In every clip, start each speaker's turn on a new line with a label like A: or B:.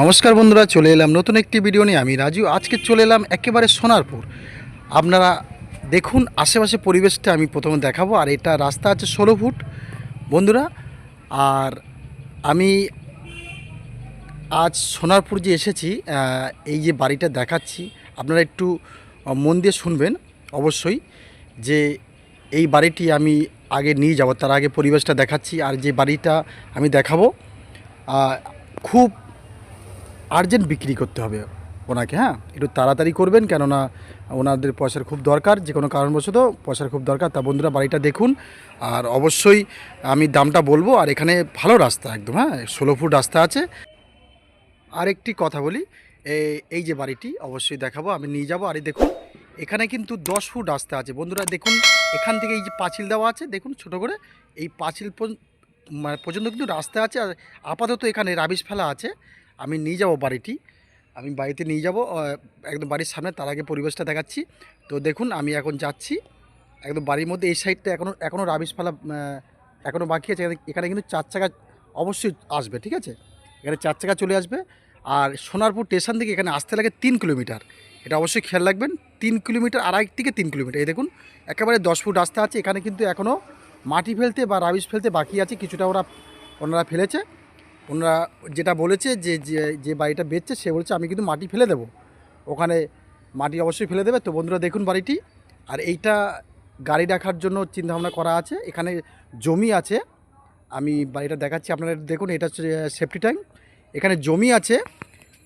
A: নমস্কার বন্ধুরা, চলে এলাম নতুন একটি ভিডিও নিয়ে। আমি রাজু, আজকে চলে এলাম একেবারে সোনারপুর। আপনারা দেখুন, আশেপাশে পরিবেশটা আমি প্রথমে দেখাবো, আর এটা রাস্তা আছে ষোলো ফুট। বন্ধুরা, আর আমি আজ সোনারপুর যে এসেছি এই যে বাড়িটা দেখাচ্ছি, আপনারা একটু মন দিয়ে শুনবেন অবশ্যই যে এই বাড়িটি আমি আগে নিয়ে যাব, তার আগে পরিবেশটা দেখাচ্ছি, আর যে বাড়িটা আমি দেখাবো খুব আর্জেন্ট বিক্রি করতে হবে ওনাকে হ্যাঁ? একটু তাড়াতাড়ি করবেন কেননা ওনাদের পয়সার খুব দরকার, যে কোনো কারণবশত পয়সার খুব দরকার। তা বন্ধুরা, বাড়িটা দেখুন। আর অবশ্যই আমি দামটা বলব, আর এখানে ভালো রাস্তা একদম হ্যাঁ? ষোলো ফুট রাস্তা আছে। আর একটি কথা বলি এই যে বাড়িটি, অবশ্যই দেখাবো, আমি নিয়ে যাব। আর দেখুন, এখানে কিন্তু দশ ফুট রাস্তা আছে। বন্ধুরা, দেখুন, এখান থেকে এই যে পাঁচিল দেওয়া আছে, দেখুন ছোট করে, এই পাঁচিল মানে পর্যন্ত কিন্তু রাস্তা আছে। আর আপাতত এখানে রাবিশ ফেলা আছে। আমি নিয়ে যাব বাড়িটি। আমি বাড়িতে নিয়ে যাব একদম বাড়ির সামনে, তার আগে পরিবেশটা দেখাচ্ছি। তো দেখুন, আমি এখন যাচ্ছি। একদম বাড়ির মধ্যে এই সাইডটা এখনও এখনও রাবিশ ফেলা এখনও বাকি আছে। এখানে- কিন্তু চার চাকা অবশ্যই আসবে, ঠিক আছে? এখানে চার চাকা চলে আসবে। আর সোনারপুর স্টেশন থেকে এখানে আসতে লাগে তিন কিলোমিটার। এটা অবশ্যই খেয়াল রাখবেন, তিন কিলোমিটার আড়াই থেকে তিন কিলোমিটার। এই দেখুন, একেবারে দশ ফুট রাস্তা আছে। এখানে কিন্তু এখনও মাটি ফেলতে বা রাবিশ ফেলতে বাকি আছে। কিছুটা ওরা ওনারা ফেলেছে। ওনারা যেটা বলেছে যে, যে- বাড়িটা বেচছে, সে বলছে, আমি কিন্তু মাটি ফেলে দেবো। ওখানে মাটি অবশ্যই ফেলে দেবে। তো বন্ধুরা, দেখুন বাড়িটি। আর এইটা গাড়ি রাখার জন্য চিন্তাভাবনা করা আছে। এখানে জমি আছে। আমি বাড়িটা দেখাচ্ছি আপনারা দেখুন, এটা হচ্ছে সেফটি ট্যাঙ্ক এখানে জমি আছে।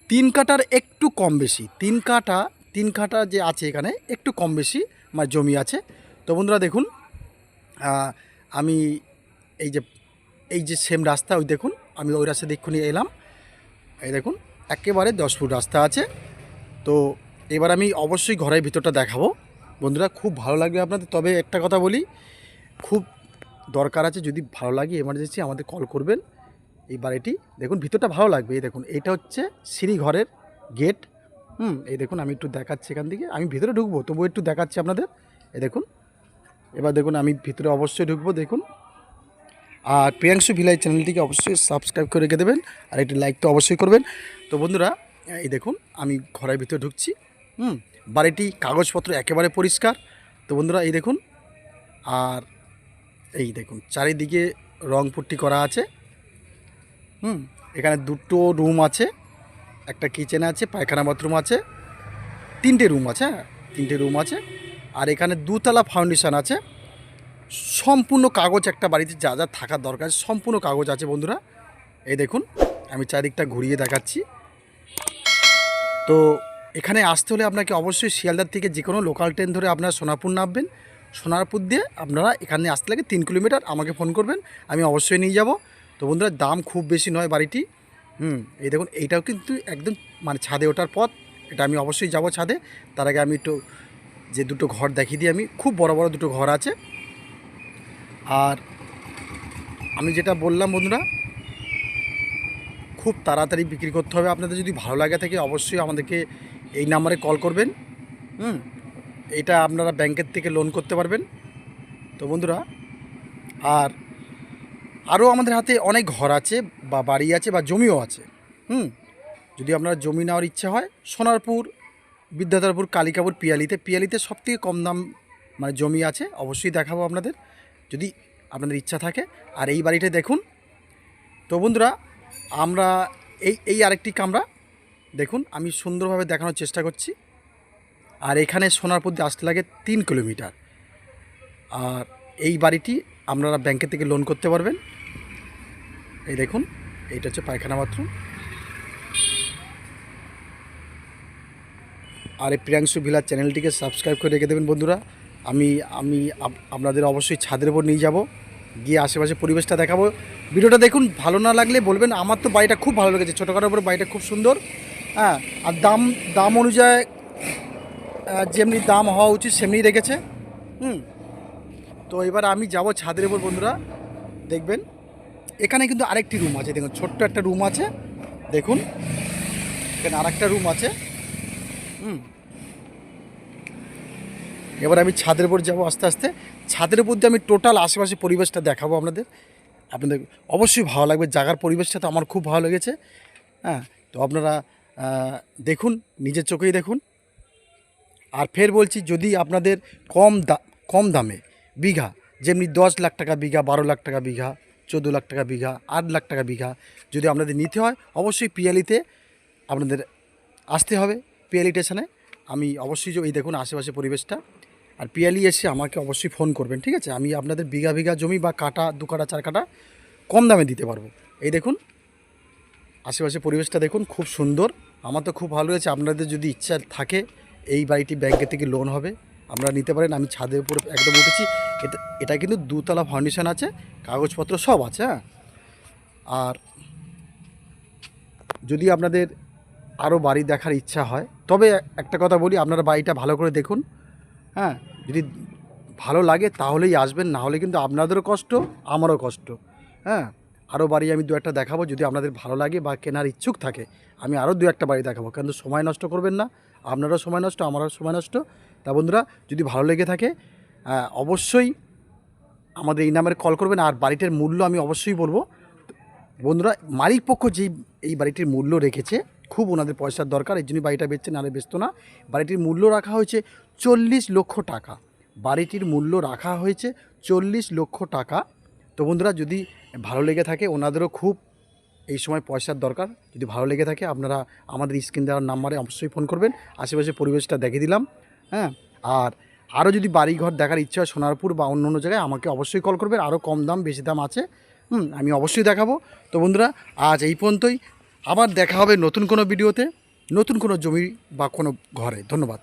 A: তিন কাটার একটু কম বেশি। তিন কাটা তিন কাটা যে আছে এখানে, একটু কম বেশি মানে জমি আছে। তো বন্ধুরা, দেখুন আমি এই যে এই যে সেম রাস্তা, ওই দেখুন আমি ওই রাস্তা দেখুনি এলাম। এই দেখুন, একেবারে দশ ফুট রাস্তা আছে। তো এবার আমি অবশ্যই ঘরের ভিতরটা দেখাবো। বন্ধুরা, খুব ভালো লাগবে আপনাদের। তবে একটা কথা বলি, খুব দরকার আছে যদি ভালো লাগে এমার্জেন্সি আমাদের কল করবেন। এই বাড়িটি, দেখুন, ভিতরটা ভালো লাগবে। এই দেখুন, এটা হচ্ছে সিঁড়ি ঘরের গেট হুম, এই দেখুন, আমি একটু দেখাচ্ছি এখান থেকে। আমি ভিতরে ঢুকবো তবু একটু দেখাচ্ছি আপনাদের। এই দেখুন, এবার দেখুন, আমি ভিতরে অবশ্যই ঢুকবো। দেখুন আর প্রিয়াংশু ভিলাই চ্যানেলটিকে অবশ্যই সাবস্ক্রাইব করে রেখে দেবেন, আর একটি লাইক তো অবশ্যই করবেন। তো বন্ধুরা, এই দেখুন, আমি ঘরের ভিতরে ঢুকছি, হুম, বাড়িটি কাগজপত্র একেবারে পরিষ্কার। তো বন্ধুরা, এই দেখুন, আর এই দেখুন, চারিদিকে রং পুট্টি করা আছে, হুম, এখানে দুটো রুম আছে, একটা কিচেন আছে, পায়খানা বাথরুম আছে, তিনটে রুম আছে হ্যাঁ তিনটে রুম আছে, আর এখানে দুতলা ফাউন্ডেশন আছে। সম্পূর্ণ কাগজ একটা বাড়িতে যা যা থাকার দরকার সম্পূর্ণ কাগজ আছে বন্ধুরা। এই দেখুন, আমি চারিদিকটা ঘুরিয়ে দেখাচ্ছি। তো এখানে আসতে হলে আপনাকে অবশ্যই শিয়ালদার থেকে যে কোনো লোকাল ট্রেন ধরে আপনারা সোনারপুর নামবেন। সোনারপুর দিয়ে আপনারা এখানে আসতে লাগে তিন কিলোমিটার, আমাকে ফোন করবেন, আমি অবশ্যই নিয়ে যাব। তো বন্ধুরা, দাম খুব বেশি নয় বাড়িটি। হুম, এই দেখুন, এইটাও কিন্তু একদম মানে ছাদে ওঠার পথ। এটা আমি অবশ্যই যাব ছাদে। তার আগে আমি একটু যে দুটো ঘর দেখিয়ে দিই আমি। খুব বড় বড় দুটো ঘর আছে। আর আমি যেটা বললাম, বন্ধুরা, খুব তাড়াতাড়ি বিক্রি করতে হবে। আপনাদের যদি ভালো লাগে থাকে, অবশ্যই আমাদেরকে এই নাম্বারে কল করবেন। হুম? এটা আপনারা ব্যাংকের থেকে লোন করতে পারবেন। তো বন্ধুরা, আর আরও আমাদের হাতে অনেক ঘর আছে, বা বাড়ি আছে, বা জমিও আছে। হুম? যদি আপনার জমি নেওয়ার ইচ্ছা হয়, সোনারপুর, বিদ্যাধরপুর, কালিকাপুর, পিয়ালিতে পিয়ালিতে সবথেকে কম দাম মানে জমি আছে, অবশ্যই দেখাবো আপনাদের। যদি আপনাদের ইচ্ছা থাকে। আর এই বাড়িটা দেখুন। তো বন্ধুরা, আমরা এই এই আরেকটি কামরা। দেখুন, আমি সুন্দরভাবে দেখানোর চেষ্টা করছি। আর এখানে সোনারপুর দিয়ে আসতে লাগে তিন কিলোমিটার। আর এই বাড়িটি আপনারা ব্যাংকের থেকে লোন করতে পারবেন। এই দেখুন, এইটা হচ্ছে পায়খানা বাথরুম আর এই প্রিয়াংশু ভিলার চ্যানেলটিকে সাবস্ক্রাইব করে রেখে দেবেন বন্ধুরা। আমি আমি আপ- আপনাদের অবশ্যই ছাদের উপর নিয়ে যাব, গিয়ে আশেপাশে পরিবেশটা দেখাবো। ভিডিওটা দেখুন, ভালো না লাগলে বলবেন, আমার তো বাড়িটা খুব ভালো লেগেছে ছোটোখাটোর উপরে বাড়িটা খুব সুন্দর। হ্যাঁ আর দাম দাম অনুযায়ী যেমনি দাম হওয়া উচিত সেমনি রেখেছে। হুম, তো এবার আমি যাব ছাদের উপর, বন্ধুরা, দেখবেন। এখানে কিন্তু আরেকটি রুম আছে, দেখুন, ছোট্ট একটা রুম আছে, দেখুন। এখানে আরেকটা রুম আছে। হুম এবার আমি ছাদের উপর যাব আস্তে আস্তে। ছাদের উপর দিয়ে আমি টোটাল আশেপাশে পরিবেশটা দেখাবো আপনাদের। আপনাদের অবশ্যই ভালো লাগবে জায়গার পরিবেশটা তো আমার খুব ভালো লেগেছে। হ্যাঁ তো আপনারা দেখুন, নিজের চোখেই দেখুন। আর ফের বলছি, যদি আপনাদের কম দা, কম দামে বিঘা, যেমনি দশ লাখ টাকা বিঘা, বারো লাখ টাকা বিঘা, চোদ্দ লাখ টাকা বিঘা, আট লাখ টাকা বিঘা যদি আপনাদের নিতে হয়, অবশ্যই পিয়ালিতে আপনাদের আসতে হবে, পিয়ালি স্টেশনে। আমি অবশ্যই এই দেখুন আশেপাশে পরিবেশটা। আর পিয়ালি এসে আমাকে অবশ্যই ফোন করবেন, ঠিক আছে? আমি আপনাদের বিঘা বিঘা জমি বা কাটা, দু কাটা, চার কাটা কম দামে দিতে পারব। এই দেখুন আশেপাশে পরিবেশটা দেখুন, খুব সুন্দর। আমার তো খুব ভালো হয়েছে, আপনাদের যদি ইচ্ছা থাকে, এই বাড়িটি ব্যাংকের থেকে লোন হবে। আপনারা নিতে পারেন, আমি ছাদের উপরে একদম উঠেছি। এটা এটা কিন্তু দুতলা ফাউন্ডেশন আছে, কাগজপত্র সব আছে হ্যাঁ? আর যদি আপনাদের আরও বাড়ি দেখার ইচ্ছা হয়, তবে একটা কথা বলি, আপনারা বাড়িটা ভালো করে দেখুন। হ্যাঁ যদি ভালো লাগে তাহলেই আসবেন, না হলে কিন্তু আপনাদেরও কষ্ট, আমারও কষ্ট। হ্যাঁ আরও বাড়ি আমি দু একটা দেখাবো, যদি আপনাদের ভালো লাগে বা কেনার ইচ্ছুক থাকে, আমি আরও দু একটা বাড়ি দেখাবো। কিন্তু সময় নষ্ট করবেন না, আপনারও সময় নষ্ট, আমারও সময় নষ্ট। তা বন্ধুরা, যদি ভালো লেগে থাকে অবশ্যই আমাদের এই নাম্বারে কল করবেন, আর বাড়িটার মূল্য আমি অবশ্যই বলব। বন্ধুরা, মালিক পক্ষ যেই, এই বাড়িটির মূল্য রেখেছে খুব ওনাদের পয়সার দরকার এই জন্য বাড়িটা বেচছে, নাহলে বেচত না। বাড়িটির মূল্য রাখা হয়েছে চল্লিশ লক্ষ টাকা। বাড়িটির মূল্য রাখা হয়েছে চল্লিশ লক্ষ টাকা। তো বন্ধুরা, যদি ভালো লেগে থাকে, ওনাদেরও খুব এই সময় পয়সার দরকার। যদি ভালো লেগে থাকে, আপনারা আমাদের স্ক্রিন দেওয়ার নাম্বারে অবশ্যই ফোন করবেন। আশেপাশে পরিবেশটা দেখে দিলাম হ্যাঁ? আর আরও যদি বাড়িঘর দেখার ইচ্ছা হয় সোনারপুর বা অন্য অন্য জায়গায়, আমাকে অবশ্যই কল করবেন। আরও কম দাম, বেশি দাম আছে। হুম, আমি অবশ্যই দেখাবো। তো বন্ধুরা, আজ এই পর্যন্তই। আবার দেখা হবে নতুন কোনো ভিডিওতে নতুন কোনো জমি বা কোনো ঘরে। ধন্যবাদ।